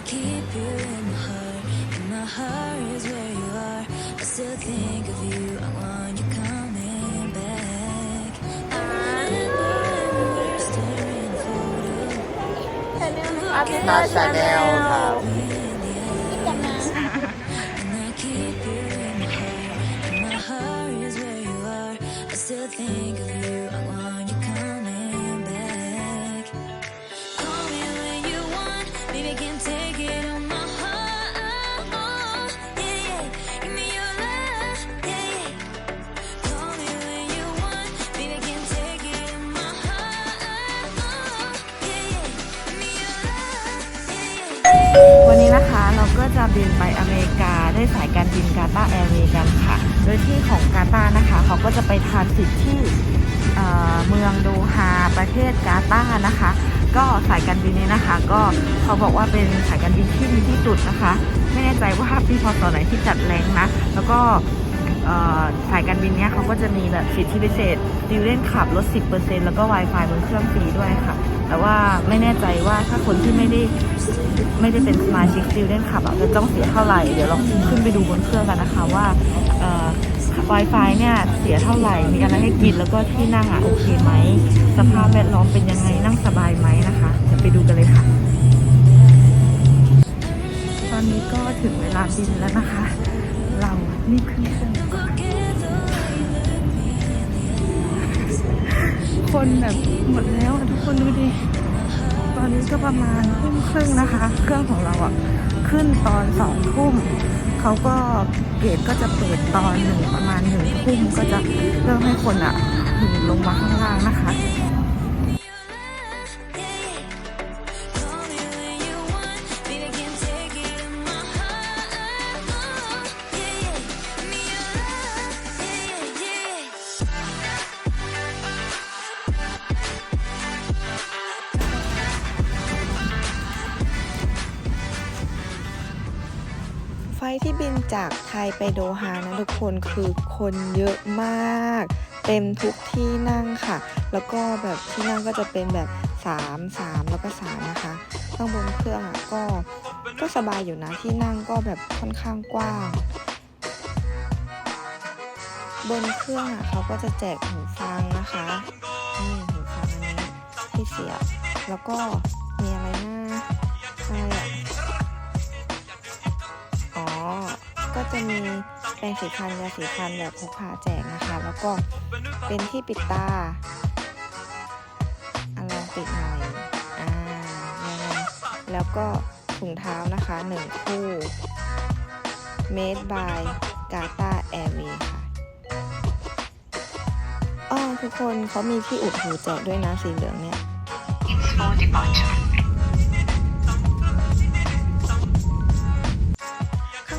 wanna keep you in my heart, and my heart is where you are. I still think of you, I want you coming back. I remember we were staring photos. Chanel, เราก็จะบินไปอเมริกาด้วยสายการบินกาตาร์แอร์เวย์กันค่ะ โดยที่ของกาตานะคะ เขาก็จะไปทานสิทที่เอ่เมืองโดฮาประเทศกาตานะคะ ก็สายการบินนี้นะคะ ก็เขาบอกว่าเป็นสายการบินที่ดีที่สุดนะคะ ไม่แน่ใจว่าปีพศไหนที่จัดแรงนะ แล้วก็ สายการบินเนี้ยเขาก็จะมีแบบสิทธิพิเศษดิวเล่นขับลด 10%แล้วก็ Wi-Fi บนเครื่องฟรีด้วยค่ะ แต่ว่าไม่แน่ใจว่าถ้าคนที่ไม่ได้ไม่ได้เป็นสมาชิกซิลเดนขับอะจะต้องเสียเท่าไหร่ เดี๋ยวเราขึ้นไปดูบนเครื่องกันนะคะว่า Wi-Fi เนี่ยเสียเท่าไหร่ มีอะไรให้กินแล้วก็ที่นั่งอะโอเคไหม สภาพแวดล้อมเป็นยังไงนั่งสบายไหมนะคะเดี๋ยวไปดูกันเลยค่ะ ตอนนี้ก็ถึงเวลาบินแล้วนะคะ เรา นี่ครื่องคนแบบหมดแล้วทุกคนดูดิ ตอนนี้ก็ประมาณทุ่มครึ่งนะคะ เครื่องของเราอะ ขึ้นตอนสองทุ่มเขาก็เกตก็จะเปิดตอนหนึ่งประมาณหนึ่งทุ่มก็จะเริ่มให้คนอะลงมาข้างล่างนะคะ ไฟที่บินจากไทยไปโดฮานะทุกคนคือคนเยอะมาก เต็มทุกที่นั่งค่ะ แล้วก็แบบที่นั่งก็จะเป็นแบบ 3 3 แล้วก็ 3 นะคะ ข้างบนเครื่องอะก็ก็สบายอยู่นะที่นั่งก็แบบค่อนข้างกว้าง บนเครื่องอะเขาก็จะแจกหูฟังนะคะนี่หูฟังนนี้ที่เสียบแล้วก็ จะมีแปรงสีฟันยาสีฟันแบบพกพาแจกนะคะ แล้วก็เป็นที่ปิดตาอะลองปิดหน่อยอ่ายังไงแล้วก็ถุงเท้านะคะหนึ่งคู่ made by Gata Airway ค่ะอ้อทุกคนเขามีที่อุดหูแจกด้วยนะสีเหลืองเนี่ยข้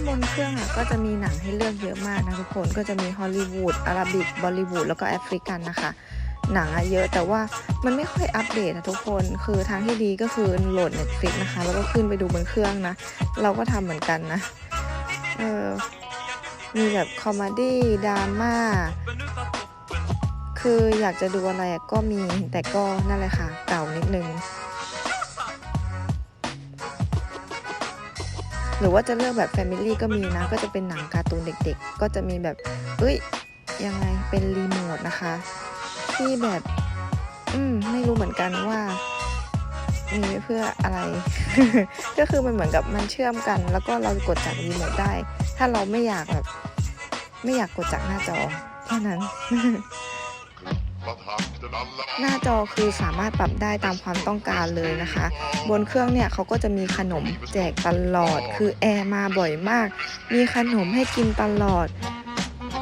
างบนเครื่องอะก็จะมีหนังให้เลือกเยอะมากนะทุกคนก็จะมีฮอลลีวูดอาราบิกบอลลีวูดแล้วก็แอฟริกันนะคะ หนังอะเยอะแต่ว่ามันไม่ค่อยอัปเดตนะทุกคนคือทางที่ดีก็คือโหลด Netflix นะคะ แล้วก็ขึ้นไปดูบนเครื่องนะ เราก็ทำเหมือนกันนะเออมีแบบคอมเมดี้ดราม่าคืออยากจะดูอะไรก็มีแต่ก็นั่นแหละค่ะเก่านิดนึง หรือว่าจะเลือกแบบ Family ก็มีนะ ก็จะเป็นหนังการ์ตูนเด็กๆ ก็จะมีแบบเอ้ยยังไงเป็นรีโมทนะคะ ที่แบบ อืมไม่รู้เหมือนกันว่ามีเพื่ออะไร ก็คือมันเหมือนกับมันเชื่อมกัน แล้วก็เรากดจากรีโมทได้ ถ้าเราไม่อยากแบบ ไม่อยากกดจากหน้าจอแค่นั้น หน้าจอคือสามารถปรับได้ตามความต้องการเลยนะคะ บนเครื่องเนี่ยเขาก็จะมีขนมแจกตลอด คือแอร์มาบ่อยมาก มีขนมให้กินตลอด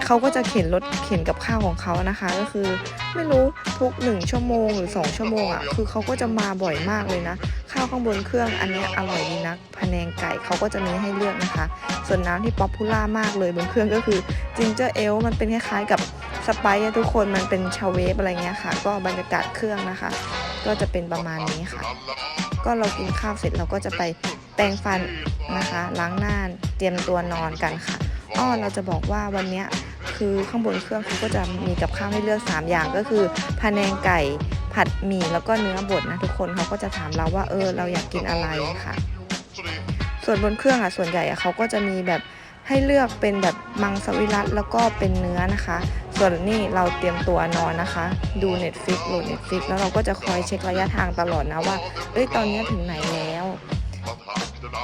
เขาก็จะเข็นรถเข็นกับข้าวของเขานะคะ ก็คือไม่รู้ทุกหนึ่งชั่วโมงหรือสองชั่วโมงอะคือเขาก็จะมาบ่อยมากเลยนะ ข้าวข้างบนเครื่องอันนี้อร่อยดีนะพะแนงไก่เขาก็จะมีให้เลือกนะคะ ส่วนน้ำที่ป๊อปปูล่ามากเลยบนเครื่องก็คือจิงเจอร์เอลมันเป็นคล้ายๆกับ สไปซ์อะทุกคนมันเป็นชาเวฟอะไรเงี้ยค่ะ ก็บรรยากาศเครื่องนะคะ ก็จะเป็นประมาณนี้ค่ะ ก็เรากินข้าวเสร็จเราก็จะไปแปรงฟันนะคะ ล้างหน้าเตรียมตัวนอนกันค่ะอ้อเราจะบอกว่าวันนี้คือข้างบนเครื่องเขาก็จะมีกับข้าวให้เลือก 3 อย่างก็คือพะแนงไก่ผัดหมี่แล้วก็เนื้อบดนะทุกคนเขาก็จะถามเราว่าเออเราอยากกินอะไรค่ะ ส่วนบนเครื่องอะส่วนใหญ่อะเขาก็จะมีแบบให้เลือกเป็นแบบมังสวิรัตแล้วก็เป็นเนื้อนะคะ ส่วนนี่เราเตรียมตัวนอนนะคะ ดู Netflix โหลด Netflix แล้วเราก็จะคอยเช็คระยะทางตลอดนะว่าเอ้ยตอนนี้ถึงไหนแล้ว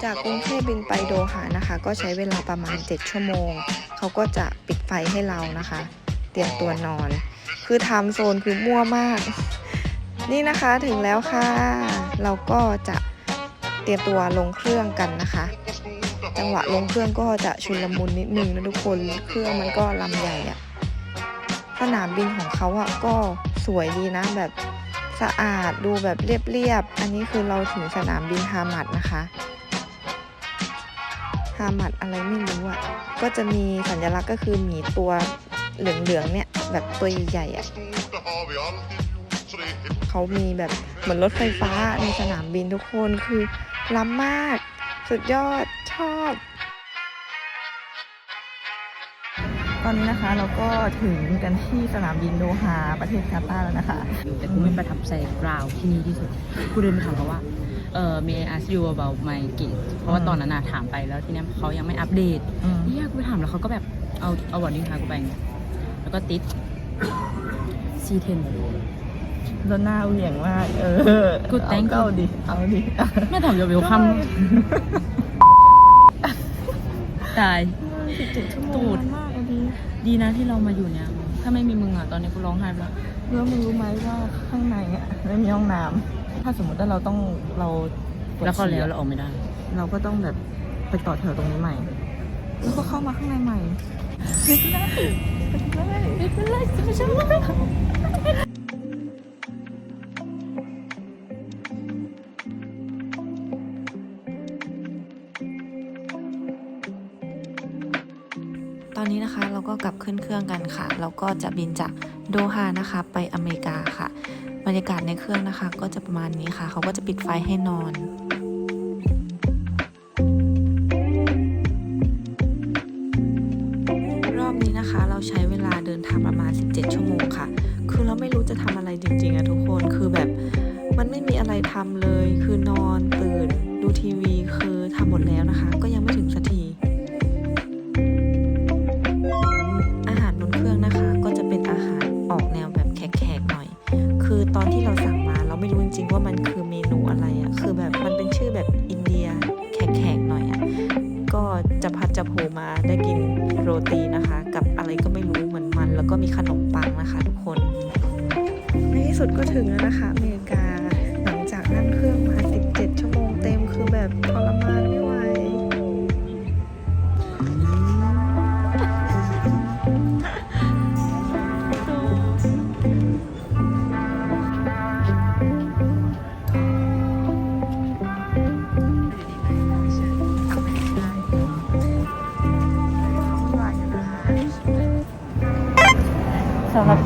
จากกรุงเทพบินไปโดฮานะคะ ก็ใช้เวลาประมาณ 7 ชั่วโมง เขาก็จะปิดไฟให้เรานะคะ เตรียมตัวนอน คือไทม์โซนคือมั่วมาก นี่นะคะถึงแล้วค่ะ เราก็จะเตรียมตัวลงเครื่องกันนะคะ จังหวะลงเครื่องก็จะชุนลมุนนิดนึงนะทุกคน เครื่องมันก็ลำใหญ่อะ สนามบินของเขาอะก็สวยดีนะแบบสะอาดดูแบบเรียบๆ อันนี้คือเราถึงสนามบินฮามัดนะคะฮามัดอะไรไม่รู้อะก็จะมีสัญลักษณ์ก็คือหมีตัวเหลืองๆเนี่ยแบบตัวใหญ่ๆอะเขามีแบบเหมือนรถไฟฟ้าในสนามบินทุกคนคือล้ำมาก สุดยอดชอบ ตอนนี้นะคะเราก็ถึงกันที่สนามบินโดฮาประเทศกาตาร์แล้วนะคะแต่กูไม่ประทับใจกราวที่นี่ที่สุดกูเดินไปถามเขาว่าเออ may I ask you about my gate เพราะว่าตอนนั้นน่ะถามไปแล้วทีเนี้ยเขายังไม่อัปเดตอืมเนี่ยกูไปถามแล้วเขาก็แบบเอาเอาบอร์ดดิ้งพากูไปไงแล้วก็ติด C10 แล้วหน้าเหวี่ยงมากเออ Good, thank เอา you ดิเอาดิไม่ถามจะเวลคัมตายตูดมากอันนี้ ดีนะที่เรามาอยู่เนี่ย ถ้าไม่มีมึงอะตอนนี้กูร้องไห้ไปแล้วแล้วมึงรู้ไหมว่าข้างในอะไม่มีห้องน้ำถ้าสมมติว่าเราต้องเราปดแล้วก็ฉี่แล้วอะเราออกไม่ได้ เราก็ต้องแบบไปต่อแถวตรงนี้ใหม่ แล้วก็เข้ามาข้างในใหม่ไม่เป็นไรไม่เป็นไรไม่เป็นไรไม่ใช่ไม่เป็นไร ตอนนี้นะคะเราก็กลับขึ้นเครื่องกันค่ะแล้วก็จะบินจากโดฮานะคะไปอเมริกาค่ะ บรรยากาศในเครื่องนะคะ ก็จะประมาณนี้ค่ะ เขาก็จะปิดไฟให้นอนรอบนี้นะคะเราใช้เวลาเดินทางประมาณ 17 ชั่วโมงค่ะ คือเราไม่รู้จะทำอะไรจริงๆอะทุกคน คือแบบมันไม่มีอะไรทำเลย ตอนที่เราสั่งมาเราไม่รู้จริงๆว่ามันคือเมนูอะไรอะคือแบบมันเป็นชื่อแบบอินเดียแขกๆหน่อยอะก็จะพัดจะโผมาได้กินโรตีนะคะ กับอะไรก็ไม่รู้เหมือนมัน แล้วก็มีขนมปังนะคะ ทุกคนในที่สุดก็ถึงแล้วนะคะเม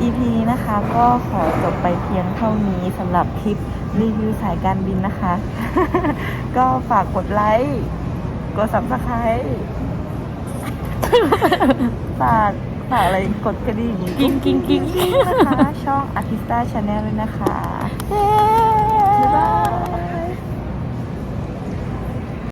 EP นี้นะคะก็ขอจบไปเพียงเท่านี้สำหรับคลิปรีวิวสายการบินนะคะ ก็ฝากกดไลค์ กด subscribe ฝากฝากอะไรกดกระดิ่งกิ้งกิ้งกิ้งนะคะ ช่อง Artista Channel ด้วยนะคะ